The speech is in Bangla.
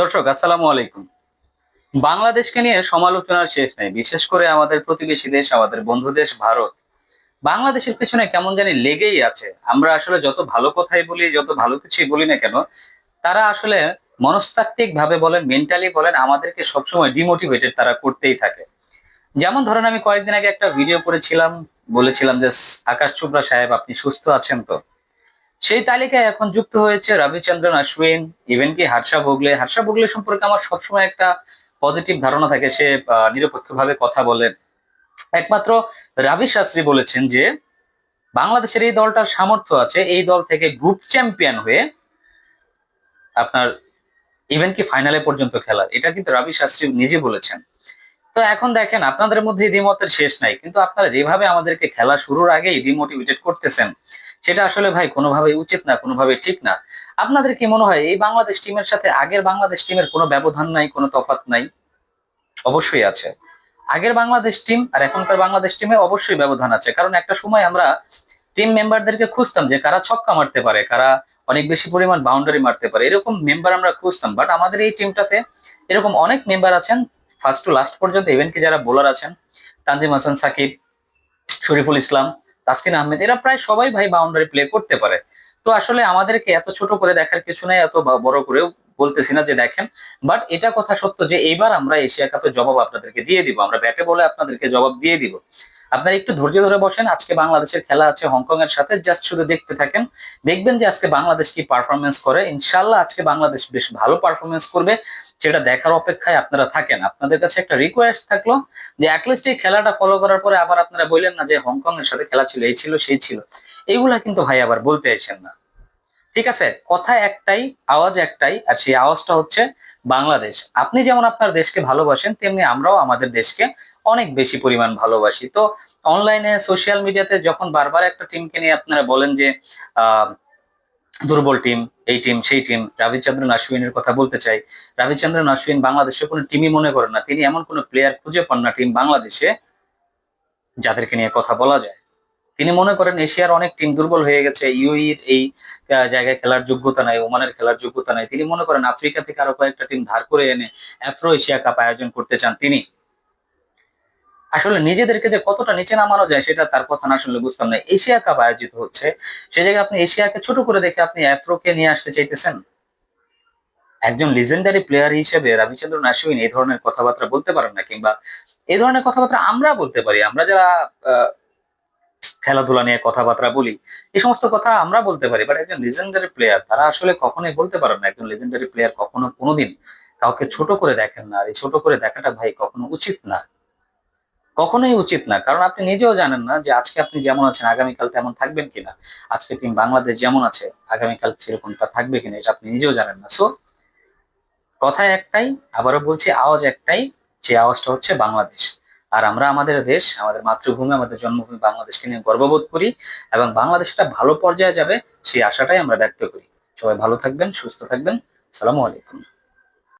দর্শক, আসসালামু আলাইকুম। বাংলাদেশকে নিয়ে সমালোচনার শেষ নেই, বিশেষ করে আমাদের প্রতিবেশী দেশ, আমাদের বন্ধু দেশ ভারত। বাংলাদেশের পেছনে কেমন জানি লেগেই আছে। আমরা আসলে যত ভালো কথাই বলি, যত ভালো কিছুই বলি না কেন, তারা আসলে মনস্তাত্ত্বিক ভাবে বলেন মেন্টালি বলেন, আমাদেরকে সবসময় ডিমোটিভেটেড তারা করতেই থাকে। যেমন ধরেন, আমি কয়েকদিন আগে একটা ভিডিও করেছিলাম, বলেছিলাম যে, আকাশ চোপড়া সাহেব, আপনি সুস্থ আছেন তো? সেই তালিকায় এখন যুক্ত হয়েছে রবিচন্দ্রন অশ্বিন ইভেন কি হার্ষা ভোগলে। হার্ষা ভোগলে সম্পর্কে আমার সবসময় একটা পজিটিভ ধারণা থাকে, সে নিরপেক্ষভাবে কথা বলেন একমাত্র রাবি শাস্ত্রী বলেছেন যে, বাংলাদেশের এই দলটার সামর্থ্য আছে এই দল থেকে গ্রুপ চ্যাম্পিয়ন হয়ে আপনার ইভেন কি ফাইনালে পর্যন্ত খেলা। এটা কিন্তু রবি শাস্ত্রী নিজে বলেছেন। তো এখন দেখেন, আপনাদের মধ্যে দ্বিমতের শেষ নাই, কিন্তু আপনারা যেভাবে আমাদেরকে খেলা শুরুর আগেই ডিমোটিভেটেড করতেছেন সেটা আসলে ভাই কোনোভাবেই উচিত না কোনোভাবে ঠিক না। আপনাদের কি মনে হয়, এই বাংলাদেশ টিমের সাথে আগের বাংলাদেশ টিমের কোনো ব্যবধান নাই, কোনো তফাৎ নাই? অবশ্যই আছে। আগের বাংলাদেশ টিম আর এখনকার বাংলাদেশ টিমে অবশ্যই ব্যবধান আছে। কারণ একটা সময় আমরা টিম মেম্বারদেরকে খুঁজতাম যে কারা ছক্কা মারতে পারে, কারা অনেক বেশি পরিমাণ বাউন্ডারি মারতে পারে। এরকম মেম্বার আমরা খুঁজতাম। বাট আমাদের এই টিমটাতে এরকম অনেক মেম্বার আছেন। ফার্স্ট টু লাস্ট পর্যন্ত ইভেন কি যারা বোলার আছেন, তানজিম হাসান, সাকিব, শরীফুল ইসলাম তাসকিন আহমেদ, এরা প্রায় সবাই ভাই বাউন্ডারি প্লে করতে পারে। তো আসলে আমাদেরকে এত ছোট করে দেখার কিছু নাই, এত বড় করেও বলতেছি না যে দেখেন। বাট এটা কথা সত্য যে এইবার আমরা এশিয়া কাপের জবাব আপনাদেরকে দিয়ে দিব। আমরা ব্যাটে বলে আপনাদেরকে জবাব দিয়ে দিব। আপনারা একটু ধৈর্য ধরে বসেন। আজকে বাংলাদেশের খেলা আছে হংকং এর সাথে। জাস্ট শুধু দেখতে থাকেন। দেখবেন যে আজকে বাংলাদেশ কি পারফরমেন্স করে। ইনশাল্লাহ আজকে বাংলাদেশ বেশ ভালো পারফরমেন্স করবে। সেটা দেখার অপেক্ষায় আপনারা থাকেন। আপনাদের কাছে একটা রিকোয়েস্ট থাকল যে অ্যাটলিস্ট এই খেলাটা ফলো করার পরে আবার আপনারা বললেন না যে হংকং এর সাথে খেলা ছিল, এই ছিল, সেই ছিল। এইগুলা কিন্তু ভাই আবার বলতে আইছেন না। ঠিক আছে? কথা একটাই, আওয়াজ একটাই, আর সেই আওয়াজটা হচ্ছে বাংলাদেশ। আপনি যেমন আপনার দেশকে ভালোবাসেন, তেমনি আমরাও আমাদের দেশকে অনেক বেশি পরিমাণ ভালোবাসি। তো অনলাইনে সোশ্যাল মিডিয়াতে যখন বারবার একটা টিমকে নিয়ে আপনারা বলেন যে, আহ দুর্বল টিম এই টিম সেই টিম রবিচন্দ্রন অশ্বিনের কথা বলতে চাই। রবিচন্দ্রন অশ্বিন বাংলাদেশে কোনো টিমই মনে করেন না। তিনি এমন কোনো প্লেয়ার খুঁজে পান না টিম বাংলাদেশে, যাদেরকে নিয়ে কথা বলা যায়। তিনি মনে করেন এশিয়ার অনেক টিম দুর্বল হয়ে গেছে। ইউইর এই জায়গায় খেলার যোগ্যতা নাই, ওমানের খেলার যোগ্যতা নাই। তিনি মনে করেন আফ্রিকা থেকে আরও কয়েকটা টিম ধার করে এনে অ্যাফ্রো এশিয়া কাপ আয়োজন করতে চান তিনি। আসলে নিজেদেরকে যে কতটা নিচে নামানো যায় সেটা তার কথা না শুনলে বুঝতাম না। এশিয়া কাপ আয়োজিত হচ্ছে। সে জায়গায় আপনি এশিয়াকে ছোট করে দেখে আপনি আফ্রোকে নিয়ে আসতে চাইতেছেন? একজন লিজেন্ডারি প্লেয়ার হিসেবে রবিচন্দ্রন অশ্বিন এই ধরনের কথাবার্তা বলতে পারেন না, কিংবা এই ধরনের কথাবার্তা আমরা বলতে পারি। আমরা যারা খেলাধুলা নিয়ে কথাবার্তা বলি, এই সমস্ত কথা আমরা বলতে পারি। বাট একজন লিজেন্ডারি প্লেয়ার তারা আসলে কখনোই বলতে পারেন না একজন লিজেন্ডারি প্লেয়ার কখনো কোনোদিন কাউকে ছোট করে দেখেন না। আর এই ছোট করে দেখাটা ভাই কখনো উচিত না। কখনোই উচিত না। কারণ আপনি নিজেও জানেন না যে আজকে আপনি যেমন আছেন, আগামীকাল তেমন থাকবেন কিনা। আজকে টিম বাংলাদেশ যেমন আছে, আগামীকাল সেরকমটা থাকবে কিনা এটা আপনি নিজেও জানেন না। সো কথা একটাই, আবারও বলছি, আওয়াজ একটাই, যে আওয়াজটা হচ্ছে বাংলাদেশ। আর আমরা আমাদের দেশ, আমাদের মাতৃভূমি, আমাদের জন্মভূমি বাংলাদেশকে নিয়ে গর্ববোধ করি এবং বাংলাদেশ একটা ভালো পর্যায়ে যাবে সেই আশাটাই আমরা ব্যক্ত করি। সবাই ভালো থাকবেন, সুস্থ থাকবেন। সালামু আলাইকুম।